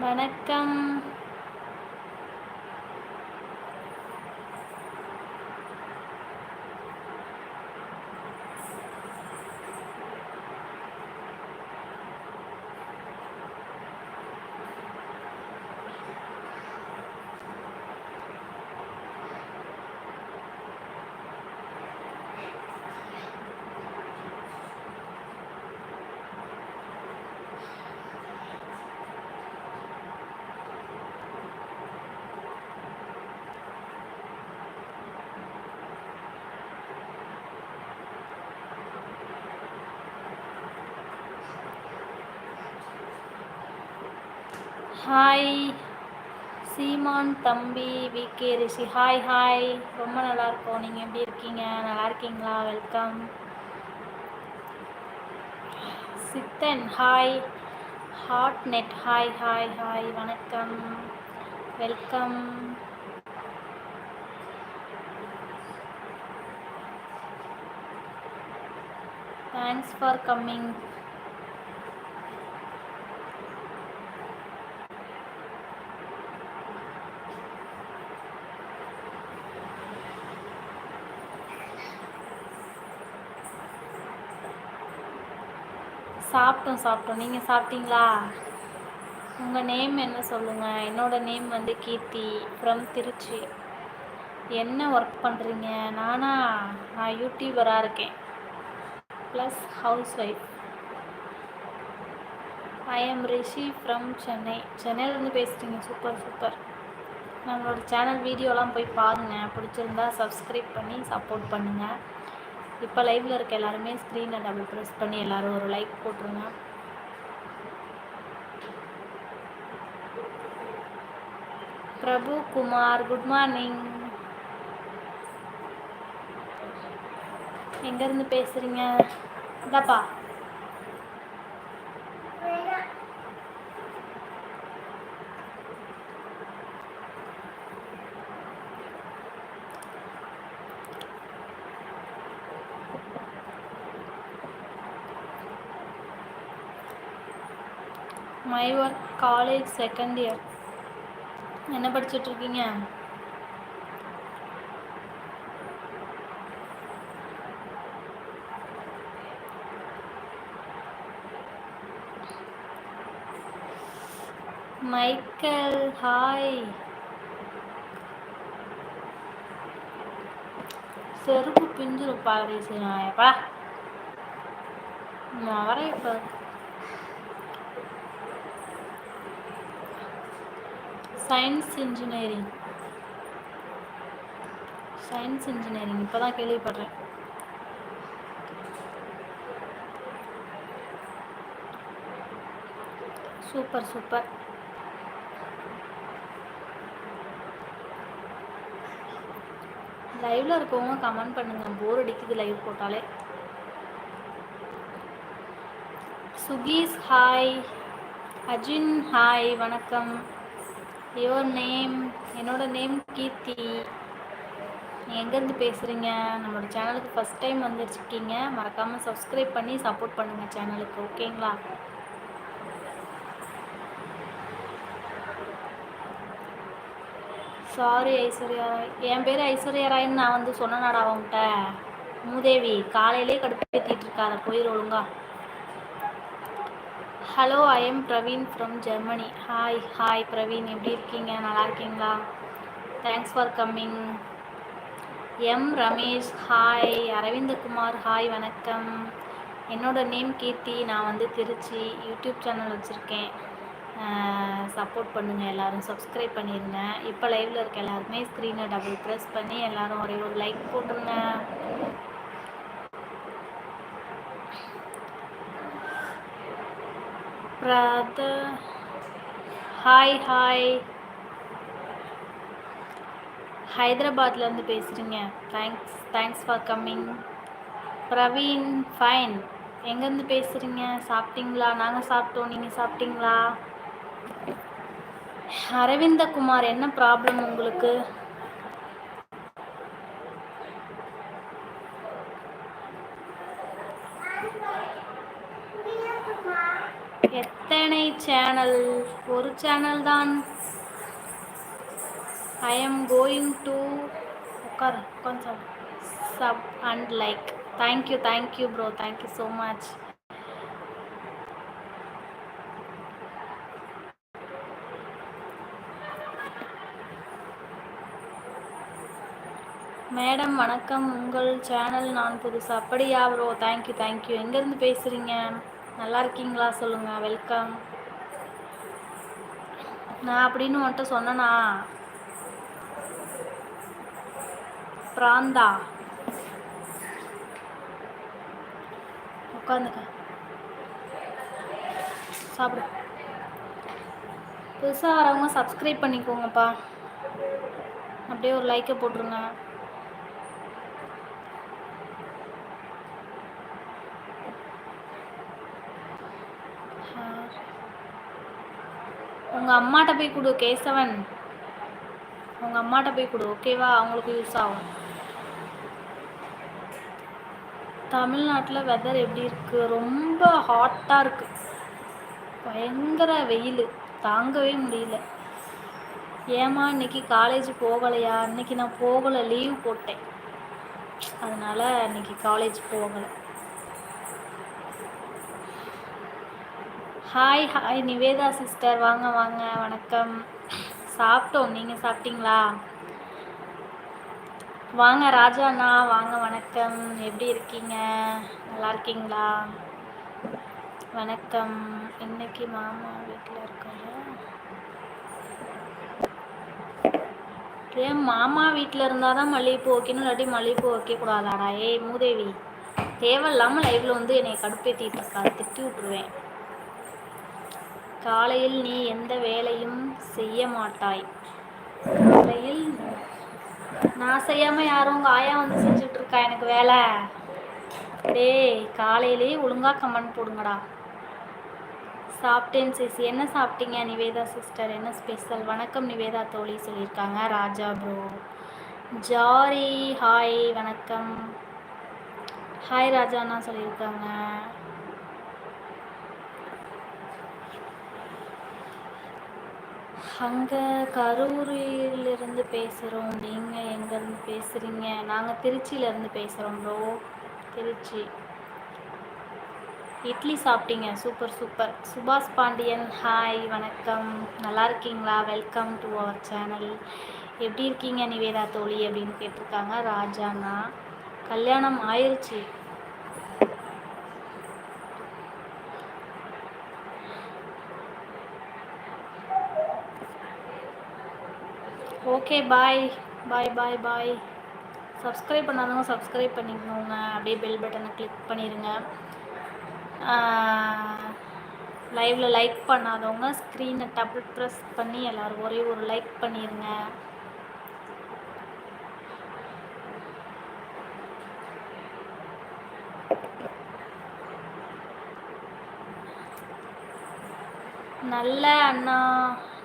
வணக்கம் ஹாய் சீமான் தம்பி விகே ரிஷி. Hi hi ரொம்ப நல்லாயிருக்கோம் நீங்கள் எப்படி இருக்கீங்க? நல்லா இருக்கீங்களா? Welcome Siddhan hi hot net hi hi hi வணக்கம். வெல்கம் தேங்க்ஸ் ஃபார் கம்மிங் சாப்பிட்டோம் சாப்பிட்டோம். நீங்கள் சாப்பிட்டீங்களா? உங்கள் நேம் என்ன சொல்லுங்கள் என்னோடய நேம் வந்து கீர்த்தி ஃப்ரம் திருச்சி. என்ன ஒர்க் பண்ணுறீங்க நானா நான் யூடியூபராக இருக்கேன். Plus house wife I am Rishi from Chennai சென்னையிலேருந்து பேசுகிறீங்க சூப்பர் சூப்பர் நம்மளோட சேனல் வீடியோலாம் போய் பாருங்கள் பிடிச்சிருந்தா சப்ஸ்கிரைப் பண்ணி சப்போர்ட் பண்ணுங்கள் இப்போ லைவில் இருக்க எல்லாருமே ஸ்க்ரீனை டபுள் ப்ரெஸ் பண்ணி எல்லோரும் ஒரு லைக் போட்டுருங்க. பிரபு குமார் குட் மார்னிங் எங்கேருந்து பேசுகிறீங்க இந்தாப்பா. My work college second year என்ன படிச்சுட்ருக்கீங்க? மைக்கேல் ஹாய் செருப்பு பிஞ்சிருப்பா கடைசிப்பா நான் வரேன் இப்போ. சயின்ஸ் இன்ஜினியரிங் சயின்ஸ் இன்ஜினியரிங் இப்போ தான் கேள்விப்படுறேன் சூப்பர் சூப்பர் லைவ்ல இருக்கவங்க கமெண்ட் பண்ணுங்க. போர் அடிக்குது லைவ் போட்டாலே. சுகீஸ் ஹாய் அஜின் ஹாய் வணக்கம். யுவர் நேம் என்னோட நேம் கீர்த்தி. எங்கேருந்து பேசுகிறீங்க நம்மளோட சேனலுக்கு ஃபஸ்ட் டைம் வந்துருச்சுருக்கீங்க. மறக்காமல் சப்ஸ்கிரைப் பண்ணி சப்போர்ட் பண்ணுங்கள் சேனலுக்கு ஓகேங்களா? சாரி ஐஸ்வர்யா. ராய் என் பேர் ஐஸ்வர்யா ராய்ன்னு நான் வந்து சொன்னனாடா அவன்கிட்ட. மூதேவி காலையிலே கடுப்பேற்றிட்டு இருக்காத போயிரு ஒழுங்கா. Hello I am Praveen from Germany hi hi Praveen எப்படி இருக்கீங்க? நல்லா இருக்கீங்களா? Thanks for coming am Ramesh hi Aravindakumar hi வணக்கம். என்னோட நேம் கீர்த்தி. நான் வந்து திருச்சி யூடியூப் சேனல் வச்சுருக்கேன். சப்போர்ட் பண்ணுங்கள் எல்லோரும். சப்ஸ்கிரைப் பண்ணிடுங்க இப்போ லைவில் இருக்க எல்லாருமே ஸ்க்ரீனை டபுள் ப்ரெஸ் பண்ணி எல்லோரும் ஒரே ஒரு லைக் போட்டுருங்க. பிரதர் ஹாய் ஹாய் ஹைதராபாத்லேருந்து பேசுகிறீங்க thanks thanks for coming Praveen fine எங்கேருந்து பேசுகிறீங்க சாப்பிட்டீங்களா? நாங்கள் சாப்பிட்டோம். நீங்கள் சாப்பிட்டீங்களா? அரவிந்த குமார் என்ன ப்ராப்ளம் உங்களுக்கு? சேனல் ஒரு சேனல் தான். ஐ எம் கோயிங் டு உட்கார் உட்காந்து sub and like thank you thank you bro thank you so much madam வணக்கம். உங்கள் சேனல் நான் புதுசு. அப்படியா ப்ரோ தேங்க்யூ தேங்க்யூ எங்கேருந்து பேசுகிறீங்க நல்லா இருக்கீங்களா? சொல்லுங்கள் வெல்கம் நான் அப்படின்னு மட்டும் சொன்னனா? பிராந்தா. உட்காந்துக்க. சாப்பிடு. புதுசாக வரவங்க சப்ஸ்கிரைப் பண்ணிக்கோங்கப்பா. அப்படியே ஒரு லைக்கை போட்டுருங்க. உங்கள் அம்மாட்ட போய் கொடு கேசவன். உங்கள் அம்மாட்ட போய் கொடு ஓகேவா அவங்களுக்கு யூஸ் ஆகும். தமிழ்நாட்டில் வெதர் எப்படி இருக்குது ரொம்ப ஹாட்டாக இருக்குது பயங்கர வெயில். தாங்கவே முடியல. ஏமா இன்னைக்கு காலேஜ் போகலையா? இன்னைக்கு நான் போகலை லீவ் போட்டேன். அதனால் இன்னைக்கு காலேஜ் போகலை. ஹாய் ஹாய் நிவேதா சிஸ்டர் வாங்க வாங்க. வணக்கம். சாப்பிட்டோம். நீங்கள் சாப்பிட்டீங்களா? வாங்க ராஜா அண்ணா. வாங்க வணக்கம். எப்படி இருக்கீங்க? நல்லா இருக்கீங்களா? வணக்கம். இன்னைக்கு மாமா வீட்டில் இருக்காங்க ஏன் மாமா வீட்டில் இருந்தால் தான் மல்லிகைப்பூ வைக்கணும்? இல்லாட்டி மல்லிகைப்பூ வைக்கக்கூடாதாடா? ஏய் மூதேவி. தேவையில்லாமல் லைவில் வந்து என்னை கடுப்பேற்றிட்டு இருக்கா திட்டி விட்ருவேன் காலையில் நீ எந்த வேலையும் செய்ய மாட்டாய். காலையில் நான் செய்யாமல் யாரும் உங்கள் ஆயா வந்து செஞ்சுட்ருக்கா எனக்கு வேலை. டேய் காலையிலேயே ஒழுங்காக கமெண்ட் போடுங்கடா. சாப்பிட்டேன் சிஸ். என்ன சாப்பிட்டீங்க? நிவேதா சிஸ்டர். என்ன ஸ்பெஷல்? வணக்கம் நிவேதா தோழி சொல்லியிருக்காங்க. ராஜா ப்ரோ. ஜாரி. ஹாய் வணக்கம். ஹாய் ராஜாண்ணா சொல்லியிருக்காங்க. அங்கே கரூரிலிருந்து பேசுகிறோம் நீங்கள் எங்கேருந்து பேசுகிறீங்க நாங்கள் திருச்சியிலேருந்து பேசுகிறோம் ப்ரோ திருச்சி. இட்லி சாப்பிட்டீங்க. Super super Subash Pandian hi வணக்கம். நல்லா இருக்கீங்களா? வெல்கம் டு அவர் சேனல் எப்படி இருக்கீங்க நிவேதா தோழி அப்படின்னு கேட்டிருக்காங்க. ராஜாண்ணா. கல்யாணம் ஆயிடுச்சு okay bye bye bye bye subscribe பண்ணாதவங்க சப்ஸ்கிரைப் பண்ணிக்கோங்க. அப்படியே பெல் பட்டனை கிளிக் பண்ணிடுங்க லைவில் லைக் பண்ணாதவங்க ஸ்க்ரீனை டபுள் ப்ரெஸ் பண்ணி எல்லோரும் ஒரே ஒரு லைக் பண்ணிடுங்க நல்ல அண்ணா.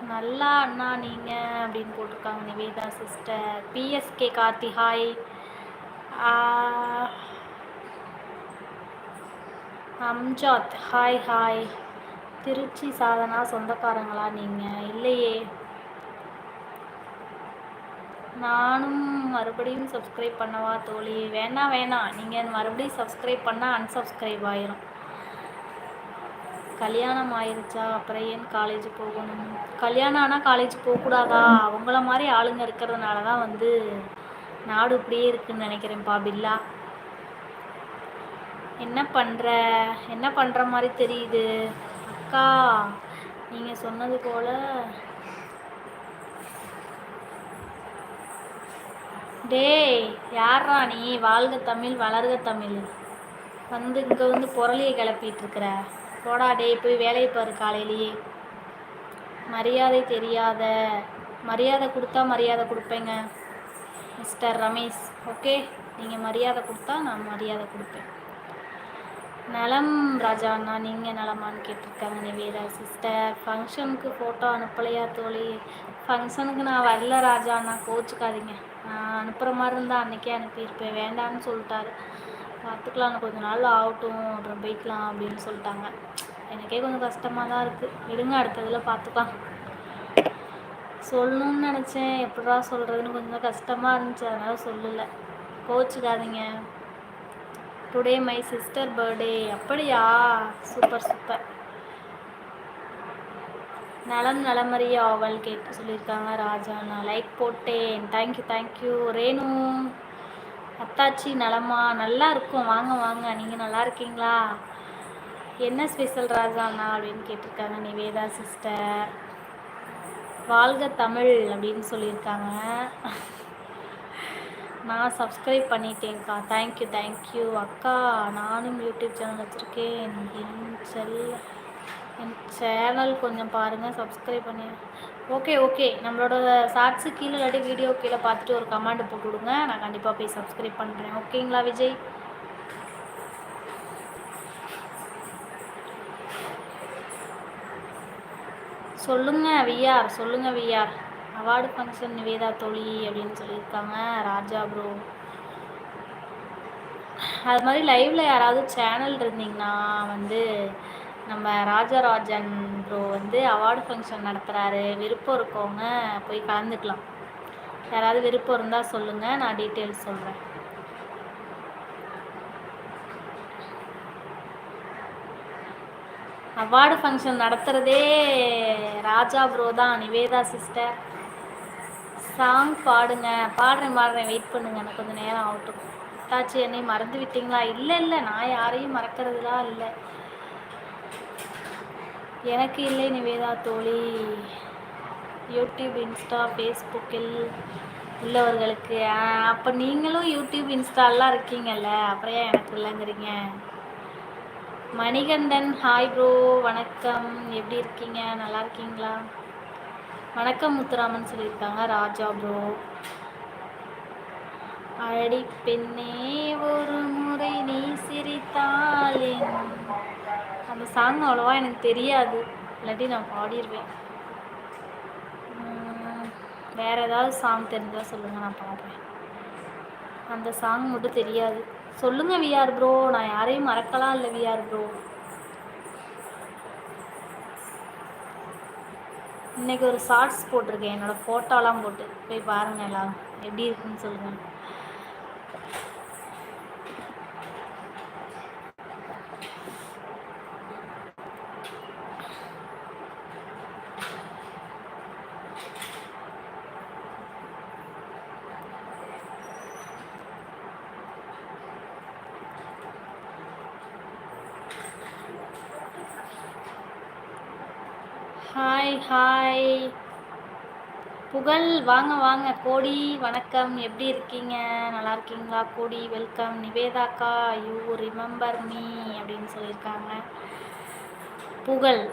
நல்லா அண்ணா நீங்கள் அப்படின்னு போட்டிருக்காங்க Nivetha sister PSK Karthi hi Amjad hi hi Trichy Sadhana சொந்தக்காரங்களா நீங்கள் இல்லையே. நானும் மறுபடியும் சப்ஸ்கிரைப் பண்ணவா தோழி? வேணாம் வேணாம் நீங்கள் மறுபடியும் சப்ஸ்கிரைப் பண்ணால் அன்சப்ஸ்கிரைப் ஆயிரும். கல்யாணம் ஆயிடுச்சா அப்புறம் ஏன் காலேஜ் போகணும்? கல்யாணம் ஆனால் காலேஜ் போகக்கூடாதா? அவங்கள மாதிரி ஆளுங்க இருக்கிறதுனால தான் வந்து நாடு இப்படியே இருக்குன்னு நினைக்கிறேன்ப்பா பில்லா. என்ன பண்ணுற என்ன பண்ணுற மாதிரி தெரியுது? அக்கா நீங்கள் சொன்னது போல். டேய் யாரா நீ? வாழ்க தமிழ் வளர்க தமிழ். வந்து இங்கே வந்து புரளியை கிளப்பிட்டு இருக்கிற. போடா டேய் போய் வேலையை பாரு காலையிலேயே. மரியாதை தெரியாத மரியாதை கொடுத்தா மரியாதை கொடுப்பேங்க மிஸ்டர் ரமேஷ். ஓகே நீங்கள் மரியாதை கொடுத்தா நான் மரியாதை கொடுப்பேன். நலம் ராஜாண்ணா நீங்கள் நலமான்னு கேட்டிருக்காங்க நிவேதா சிஸ்டர் ஃபங்க்ஷனுக்கு ஃபோட்டோ அனுப்பலையா தோழி? ஃபங்க்ஷனுக்கு நான் வரல ராஜா அண்ணா கோச்சுக்காதீங்க. நான் அனுப்புகிற மாதிரி இருந்தால் அன்றைக்கே அனுப்பியிருப்பேன். வேண்டான்னு சொல்லிட்டாரு. பார்த்துக்கலாம் கொஞ்ச நாள் ஆகட்டும் அப்புறம் போய்க்கலாம் அப்படின்னு சொல்லிட்டாங்க. எனக்கே கொஞ்சம் கஷ்டமாக தான் இருக்குது விடுங்க அடுத்ததில் பார்த்துக்கலாம் சொல்லணும்னு நினச்சேன். எப்படா சொல்கிறதுன்னு கொஞ்சம் கஷ்டமாக இருந்துச்சு. அதனால் சொல்லலை. கோச்சுக்காதீங்க. டுடே மை சிஸ்டர் பர்த்டே அப்படியா? சூப்பர் சூப்பர் நலம் நலமறிய அவள் கேட்டு சொல்லியிருக்காங்க ராஜா. நான் லைக் போட்டேன். Thank you thank you Renu. அத்தாச்சி நலமா? நல்லா இருக்கும். வாங்க வாங்க. நீங்கள் நல்லா இருக்கீங்களா? என்ன ஸ்பெஷல் ராஜாண்ணா அப்படின்னு கேட்டிருக்காங்க. நிவேதா சிஸ்டர் வாழ்க தமிழ் அப்படின்னு சொல்லியிருக்காங்க. நான் சப்ஸ்கிரைப் பண்ணிட்டேன்க்கா. தேங்க்யூ தேங்க்யூ அக்கா நானும் யூடியூப் சேனல் வச்சுருக்கேன். என் செல் என் சேனல் கொஞ்சம் பாருங்கள் சப்ஸ்கிரைப் பண்ணி ஓகே ஓகே. நம்மளோட ஷார்ட்ஸு கீழே இல்லாட்டி வீடியோ கீழே பார்த்துட்டு ஒரு கமெண்ட் போட்டு விடுங்க. நான் கண்டிப்பாக போய் சப்ஸ்கிரைப் பண்ணுறேன் ஓகேங்களா விஜய்? சொல்லுங்க விஆர் சொல்லுங்க விஆர் அவார்டு ஃபங்க்ஷன் நிவேதா தோழி அப்படின்னு சொல்லியிருக்காங்க. ராஜா ப்ரோ அது மாதிரி லைவ்ல யாராவது சேனல் இருந்தீங்கன்னா வந்து நம்ம ராஜராஜன் ப்ரோ வந்து அவார்டு ஃபங்க்ஷன் நடத்துகிறாரு விருப்பம் இருக்கவங்க போய் கலந்துக்கலாம். யாராவது விருப்பம் இருந்தால் சொல்லுங்கள் நான் டீட்டெயில்ஸ் சொல்கிறேன் அவார்டு ஃபங்க்ஷன் நடத்துகிறதே ராஜா ப்ரோ தான் நிவேதா சிஸ்டர் சாங் பாடுங்க. பாடுறேன் பாடுறேன். வெயிட் பண்ணுங்க. எனக்கு கொஞ்சம் நேரம் ஆகட்டும் தாச்சி என்னை மறந்து விட்டீங்களா? இல்லை இல்லை. நான் யாரையும் மறக்கிறதுலாம் இல்லை. எனக்கு இல்லை நிவேதா தோழி. யூடியூப் இன்ஸ்டா ஃபேஸ்புக்கில் உள்ளவர்களுக்கு அப்போ நீங்களும் யூடியூப் இன்ஸ்டாலாம் இருக்கீங்கல்ல அப்புறம் ஏன் எனக்கு இல்லைங்கிறீங்க? மணிகண்டன் ஹாய் ப்ரோ வணக்கம். எப்படி இருக்கீங்க? நல்லா இருக்கீங்களா? வணக்கம் முத்துராமன் சொல்லியிருக்காங்க ராஜா ப்ரோ. அடி பெண்ணே ஒரு முறை நீ சிரித்தால் அந்த சாங் அவ்வளோவா எனக்கு தெரியாது. இல்லாட்டி நான் பாடிடுவேன் வேறு ஏதாவது சாங் தெரிஞ்சால் சொல்லுங்கள் நான் பாடுறேன். அந்த சாங் மட்டும் தெரியாது. சொல்லுங்கள் விஆர் ப்ரோ நான் யாரையும் மறக்கலாம் இல்லை விஆர் ப்ரோ இன்றைக்கி ஒரு ஷார்ட்ஸ் போட்டிருக்கேன். என்னோடய ஃபோட்டோலாம் போட்டு. போய் பாருங்கள் எல்லாம் எப்படி இருக்குன்னு சொல்லுங்கள் ஹாய் ஹாய் புகழ் வாங்க வாங்க. கோடி வணக்கம். எப்படி இருக்கீங்க? நல்லா இருக்கீங்களா? கோடி வெல்கம் நிவேதாக்கா யூ ரிமெம்பர் மீ அப்படின்னு சொல்லியிருக்காங்க. புகழ்.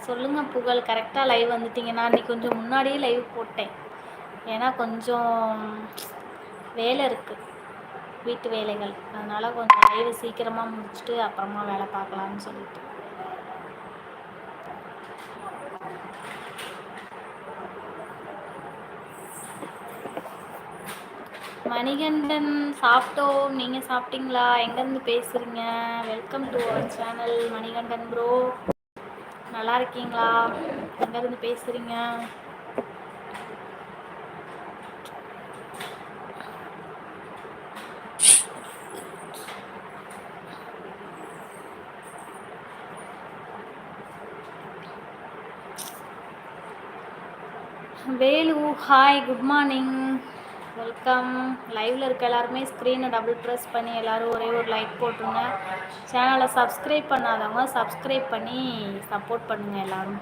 சொல்லுங்கள் புகழ். கரெக்டாக லைவ் வந்துட்டீங்க. நான் இன்னைக்கு கொஞ்சம் முன்னாடியே லைவ் போட்டேன். ஏன்னா கொஞ்சம் வேலை இருக்குது வீட்டு வேலைகள். அதனால் கொஞ்சம் லைவ் சீக்கிரமாக முடிச்சுட்டு அப்புறமா வேலை பார்க்கலான்னு சொல்லிட்டு. மணிகண்டன் சாப்பிட்டோம். நீங்கள் சாப்பிட்டீங்களா? எங்கேருந்து பேசுகிறீங்க welcome to our channel Manikandan bro நல்லா இருக்கீங்களா? எங்கேருந்து பேசுகிறீங்க வேலு ஹாய் குட் மார்னிங் வணக்கம். லைவில் இருக்க எல்லாருமே ஸ்க்ரீனை டபுள் ப்ரெஸ் பண்ணி எல்லோரும் ஒரே ஒரு லைக் போட்டுருங்க. சேனலை சப்ஸ்கிரைப் பண்ணாதவங்க சப்ஸ்கிரைப் பண்ணி சப்போர்ட் பண்ணுங்கள் எல்லோரும்.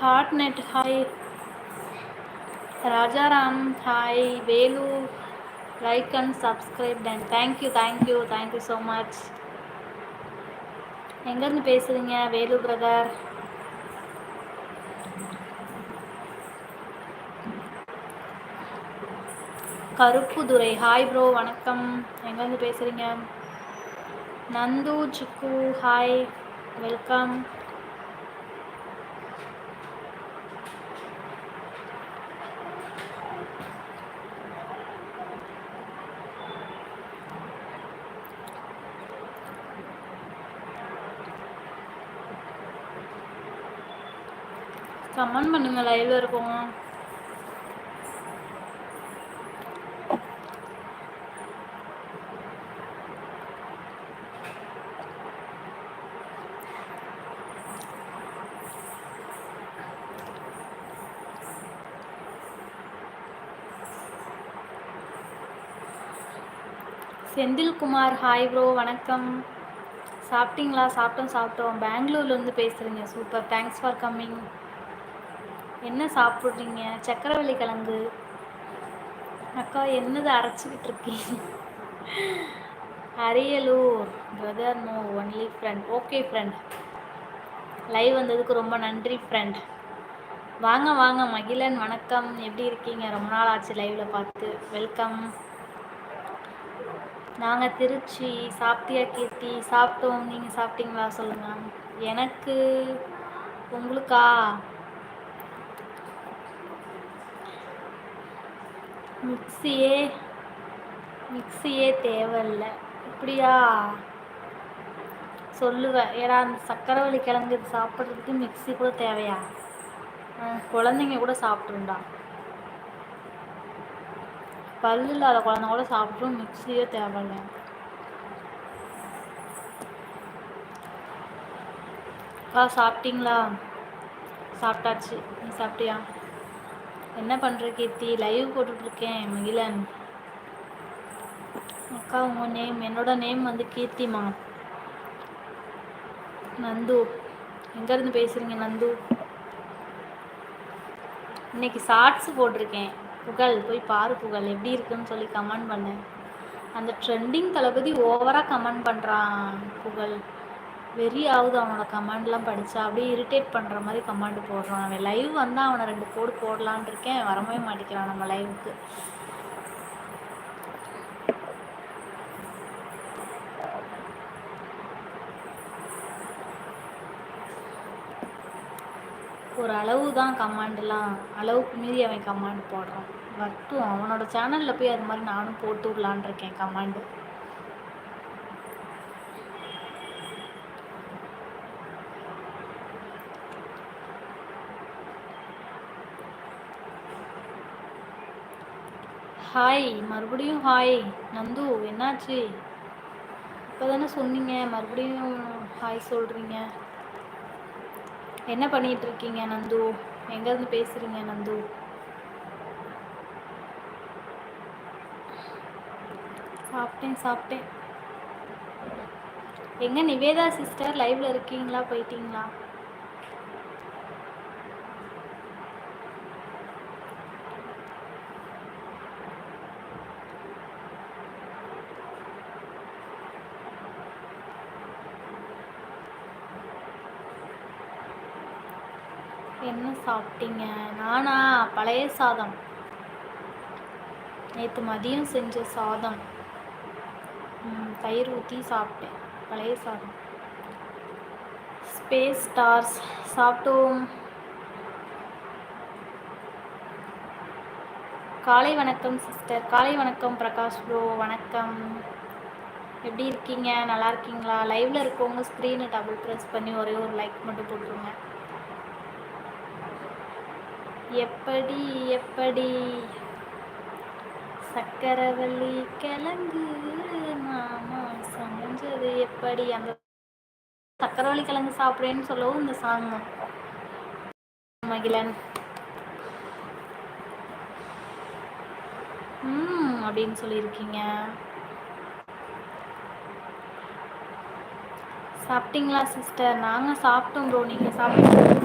Hot net hi Rajaram hi Velu like and subscribe and thank you thank you thank you so much எங்கேருந்து பேசுகிறீங்க Velu brother Karupudurai. Hi bro வணக்கம். எங்கேருந்து பேசுகிறீங்க Nandu Chikku hi welcome comment பண்ணுங்க லைவ்ல இருக்கோம் செந்தில்குமார் ஹாய் ப்ரோ வணக்கம். சாப்பிட்டீங்களா? சாப்பிட்டோம் சாப்பிட்டோம். பெங்களூர்லேருந்து பேசுகிறீங்க சூப்பர். தேங்க்ஸ் ஃபார் கம்மிங் என்ன சாப்பிட்றீங்க? சக்கரவள்ளி கிழங்கு. அக்கா என்னது அரைச்சிக்கிட்டு இருக்கீங்க? Ariyalur. Brother no only friend okay friend live வந்ததுக்கு ரொம்ப நன்றி ஃப்ரெண்ட் வாங்க வாங்க. மகிழன் வணக்கம். எப்படி இருக்கீங்க? ரொம்ப நாள் ஆச்சு லைவில் பார்த்து. வெல்கம் நாங்கள் திருச்சி சாப்பிட்டியா கீர்த்தி? சாப்பிட்டோம். நீங்கள் சாப்பிட்டீங்களா? சொல்லுங்கள் எனக்கு உங்களுக்கா? மிக்சியே மிக்சியே தேவையில்லை. இப்படியா? சொல்லுவேன் ஏன்னா அந்த சக்கரவள்ளி கிழங்கு சாப்பிட்றதுக்கு மிக்சி கூட தேவையா? குழந்தைங்க கூட சாப்பிட்ருண்டா பல் இல்லாத குழந்தை கூட சாப்பிட்ரும் மிக்சியே தேவையில்லை. அக்கா சாப்பிட்டீங்களா? சாப்பிட்டாச்சு. நீ சாப்பிட்டியா? என்ன பண்ணுற கீர்த்தி? லைவ் போட்டுட்ருக்கேன் மகிழன். அக்கா உங்கள் நேம் என்னோட நேம் வந்து கீர்த்திமா. நந்து. எங்கேருந்து பேசுகிறீங்க நந்து? இன்னைக்கு ஷார்ட்ஸ் போட்டிருக்கேன். புகழ் போய் பாரு புகழ் எப்படி இருக்குன்னு சொல்லி கமெண்ட் பண்ணேன் அந்த ட்ரெண்டிங் தளபதி ஓவராக கமெண்ட் பண்ணுறான் புகழ். வெறி ஆகுது அவனோட கமெண்ட்லாம் படித்தா அப்படியே இரிட்டேட் பண்ணுற மாதிரி கமெண்ட் போடுறான். அவன் லைவ் வந்தால் அவனை ரெண்டு கோடு போடலான் இருக்கேன். வரவே மாட்டேங்கிறான் நம்ம லைவுக்கு ஒரு அளவு தான் கமாண்டெலாம். அளவுக்கு மீறி அவன் கமாண்ட் போடுறான். வரட்டும் அவனோட சேனலில் போய் அது மாதிரி நானும் போட்டு விடலான் இருக்கேன் கமாண்டு. ஹாய் மறுபடியும் ஹாய். நந்து என்னாச்சு? இப்போ தானே சொன்னீங்க மறுபடியும் ஹாய் சொல்கிறீங்க என்ன பண்ணிகிட்டு இருக்கீங்க நந்து? எங்கேருந்து பேசுகிறீங்க நந்து? சாப்பிட்டேன் சாப்பிட்டேன். எங்கே நிவேதா சிஸ்டர் லைவில் இருக்கீங்களா போயிட்டீங்களா என்ன சாப்பிட்டீங்க? நானா? பழைய சாதம். நேற்று மதியம் செஞ்ச சாதம். தயிர் ஊற்றி சாப்பிட்டேன். பழைய சாதம். ஸ்பேஸ் ஸ்டார்ஸ் சாப்பிட்டோம். காலை வணக்கம் சிஸ்டர் காலை வணக்கம் பிரகாஷ் ப்ரோ வணக்கம். எப்படி இருக்கீங்க? நல்லா இருக்கீங்களா? லைவில் இருக்கவங்க ஸ்க்ரீனை டபுள் ப்ரெஸ் பண்ணி ஒரே ஒரு லைக் மட்டும் போட்டுருங்க. எப்படி எப்படி? சக்கரவள்ளி கிழங்கு மாமா சமைஞ்சது எப்படி? அந்த சக்கரவள்ளி கிழங்கு சாப்பிடுறேன்னு சொல்லவும் இந்த சாங் மகிழன். ம் அப்படின்னு சொல்லியிருக்கீங்க. சாப்பிட்டீங்களா சிஸ்டர் நாங்கள் சாப்பிட்டோம் ப்ரோ நீங்கள் சாப்பிட்டீங்க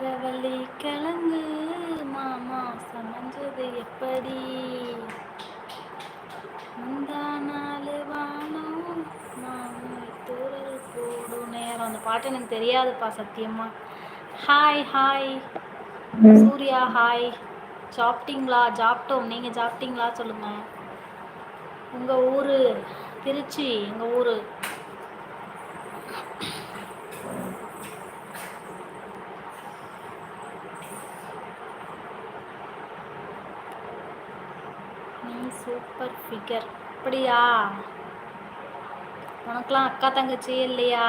சக்கரவள்ளி கிழங்கு மாமா சமைஞ்சது எப்படி? முந்தா நாள் வானம் மாமி தூரல் போடும் நேரம். அந்த பாட்டு எனக்கு தெரியாதுப்பா சத்தியமா. ஹாய் ஹாய் சூர்யா ஹாய் சாப்பிட்டீங்களா? சாப்பிட்டோம். நீங்கள் சாப்பிட்டீங்களா சொல்லுங்கள் உங்கள் ஊர் திருச்சி எங்கள் ஊர் நீ சூப்பர் ஃபிகர் அப்படியா? உனக்கெலாம் அக்கா தங்கச்சி இல்லையா?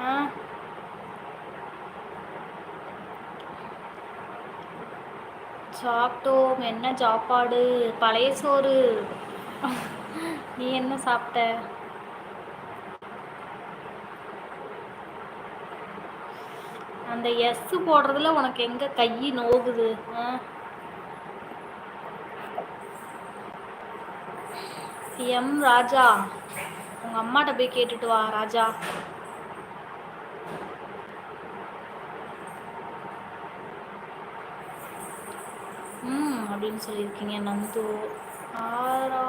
ஆ? சாப்பிட்டோம் என்ன சாப்பாடு? பழைய சோறு. நீ என்ன சாப்பிட்ட? அந்த எஸ் போடுறதுல உனக்கு எங்க கை நோகுது ஆ? எம் ராஜா. உங்க அம்மாட்ட போய் கேட்டுட்டு வா ராஜா. ம் அப்படின்னு சொல்லியிருக்கீங்க நந்து. ஆறா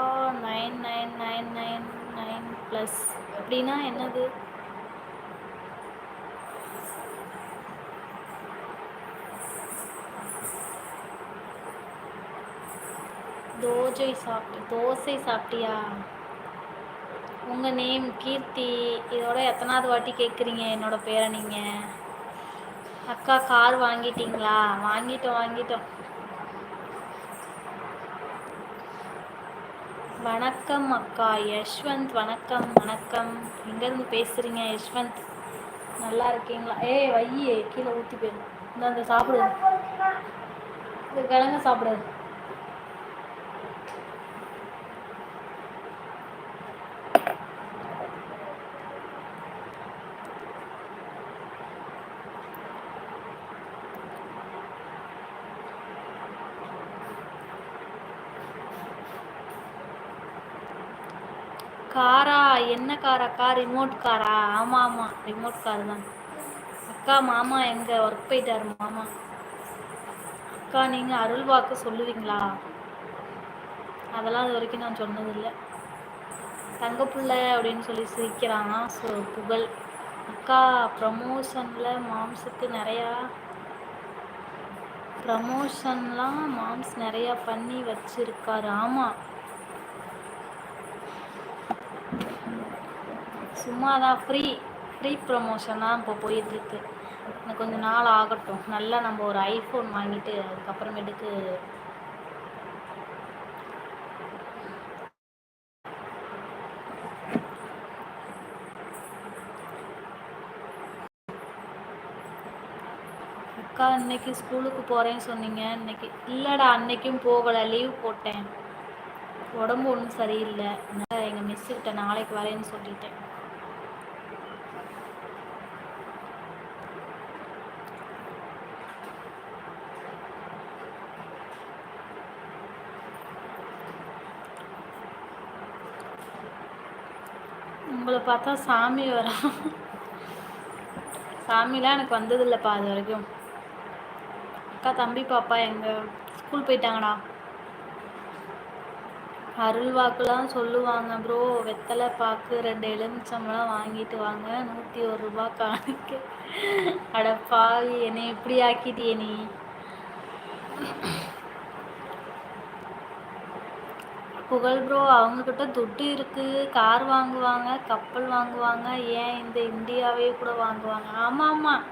nine nine nine nine nine plus அப்படின்னா என்னது? தோஜை சாப்பிட்டு தோசை சாப்பிட்டியா உங்கள் நேம் கீர்த்தி. இதோட எத்தனாவது வாட்டி கேட்குறீங்க என்னோட பேரை நீங்கள் அக்கா கார் வாங்கிட்டீங்களா? வாங்கிட்டோம் வாங்கிட்டோம். வணக்கம் அக்கா யஷ்வந்த் வணக்கம் வணக்கம். எங்கேருந்து பேசுகிறீங்க யஷ்வந்த்? நல்லா இருக்கீங்களா? ஏய் வையே கீழே ஊற்றி போயிடும் இந்த அந்த சாப்பிடு. இது கிழங்க சாப்பிடு காரா என்ன கார் அக்கா ரிமோட் காரா ஆமாம் ஆமாம் ரிமோட் கார் தான். அக்கா மாமா எங்கே? ஒர்க் போயிட்டாரு மாமா. அக்கா நீங்கள் அருள் வாக்கு சொல்லுவீங்களா? அதெல்லாம் இது வரைக்கும் நான் சொன்னதில்லை. தங்கப்புள்ள அப்படின்னு சொல்லி சிரிக்கிறான். ஸோ புகழ். அக்கா ப்ரமோஷனில் மாம்ஸுக்கு நிறையா ப்ரமோஷன்லாம் மாம்ஸ் நிறையா பண்ணி வச்சுருக்காரு. ஆமாம் சும்மா தான் ஃப்ரீ ஃப்ரீ ப்ரமோஷன் தான் இப்போ போயிட்டுருக்கு. இன்னும் கொஞ்சம் நாள் ஆகட்டும். நல்லா நம்ம ஒரு ஐஃபோன் வாங்கிட்டு அதுக்கப்புறமேட்டுக்கு அக்கா இன்னைக்கு ஸ்கூலுக்கு போகிறேன்னு சொன்னீங்க. இன்னைக்கு இல்லைடா அன்னைக்கும் போகலை. லீவ் போட்டேன். உடம்பு ஒன்றும் சரியில்லை. அதனால் எங்கள் மிஸ்ஸுக்கிட்ட நாளைக்கு வரேன்னு சொல்லிட்டேன். உங்களை பார்த்தா சாமி வரா. சாமிலாம் எனக்கு வந்ததில்லைப்பா அது வரைக்கும். அக்கா தம்பி பாப்பா எங்கள் ஸ்கூல் போயிட்டாங்கடா. அருள் வாக்குலாம் சொல்லுவாங்க ப்ரோ வெத்தலை பாக்கு ரெண்டு எலுமிச்சம்பளம் வாங்கிட்டு வாங்க. நூற்றி ஒரு ரூபா காணிக்க. அடப்பா என்னை இப்படி ஆக்கிட்டியே நீ? புகழ் ப்ரோ அவங்கக்கிட்ட துட்டு இருக்குது கார் வாங்குவாங்க கப்பல் வாங்குவாங்க. ஏன் இந்த இந்தியாவே கூட வாங்குவாங்க? ஆமாம் ஆமாம்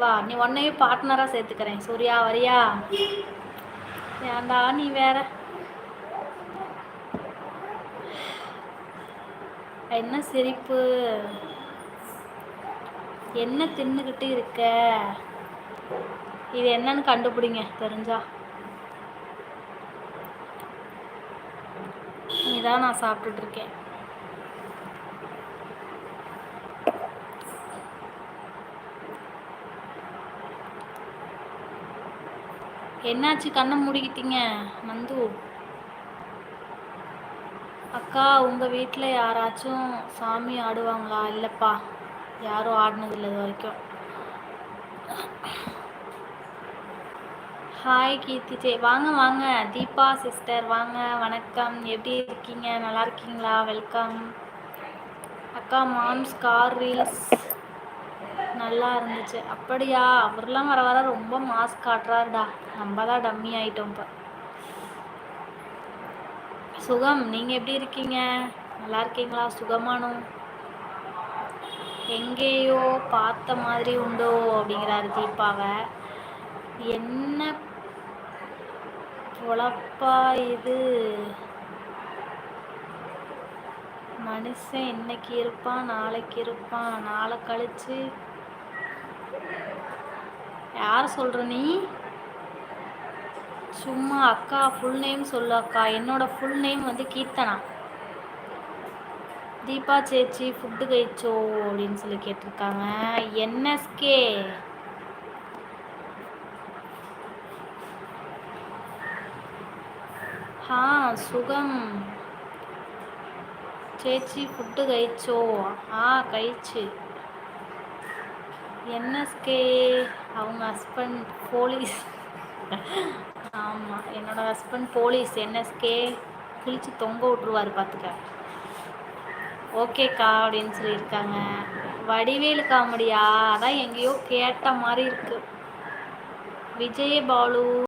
வா நீ உன்னையும் பார்ட்னராக சேர்த்துக்கிறேன். சூர்யா வரியா? ஏண்டா நீ வேற? என்ன சிரிப்பு? என்ன தின்னுக்கிட்டு இருக்க? இது என்னன்னு கண்டுபிடிங்க தெரிஞ்சா. தான் நான் சாப்பிட்டுட்ருக்கேன். என்னாச்சு கண்ணை மூடிக்கிட்டீங்க நந்து? அக்கா உங்கள் வீட்டில் யாராச்சும் சாமி ஆடுவாங்களா? இல்லைப்பா. யாரும் ஆடினதில்லை இது வரைக்கும். Hi Keerthi J. வாங்க வாங்க. தீபா சிஸ்டர் வாங்க வணக்கம். எப்படி இருக்கீங்க? நல்லா இருக்கீங்களா? வெல்கம் அக்கா மாம்ஸ் கார் ரீல்ஸ் நல்லா இருந்துச்சு. அப்படியா? அவர்லாம் வர வர ரொம்ப மாஸ்க் காட்டுறாருடா. நம்ம தான் டம்மி ஆயிட்டோம் இப்போ. சுகம் நீங்கள் எப்படி இருக்கீங்க? நல்லா இருக்கீங்களா? சுகமானும் எங்கேயோ பார்த்த மாதிரி உண்டோ? அப்படிங்கிறாரு தீபாவை. என்ன பொழப்பா இது. மனுஷன் இன்னைக்கு இருப்பான் நாளைக்கு இருப்பான். நாளை கழிச்சு யார் சொல்கிற நீ? சும்மா அக்கா ஃபுல் நேம் சொல்லு அக்கா. என்னோட ஃபுல் நேம் வந்து கீர்த்தனா. தீபா சேச்சி ஃபுட்டு கழிச்சோ அப்படின்னு சொல்லி கேட்டிருக்காங்க. என்எஸ்கே ஹா சுகம். சேச்சி ஃபுட்டு கழிச்சோ ஆ கழிச்சு என்எஸ்கே அவங்க ஹஸ்பண்ட் போலீஸ். ஆமாம் என்னோட ஹஸ்பண்ட் போலீஸ். என்எஸ்கே கிழிச்சு தொங்க விட்ருவார் பார்த்துக்க ஓகேக்கா அப்படின்னு சொல்லியிருக்காங்க. வடிவேலு காமெடியா? அதான் எங்கேயோ கேட்ட மாதிரி இருக்குது விஜயபாலு.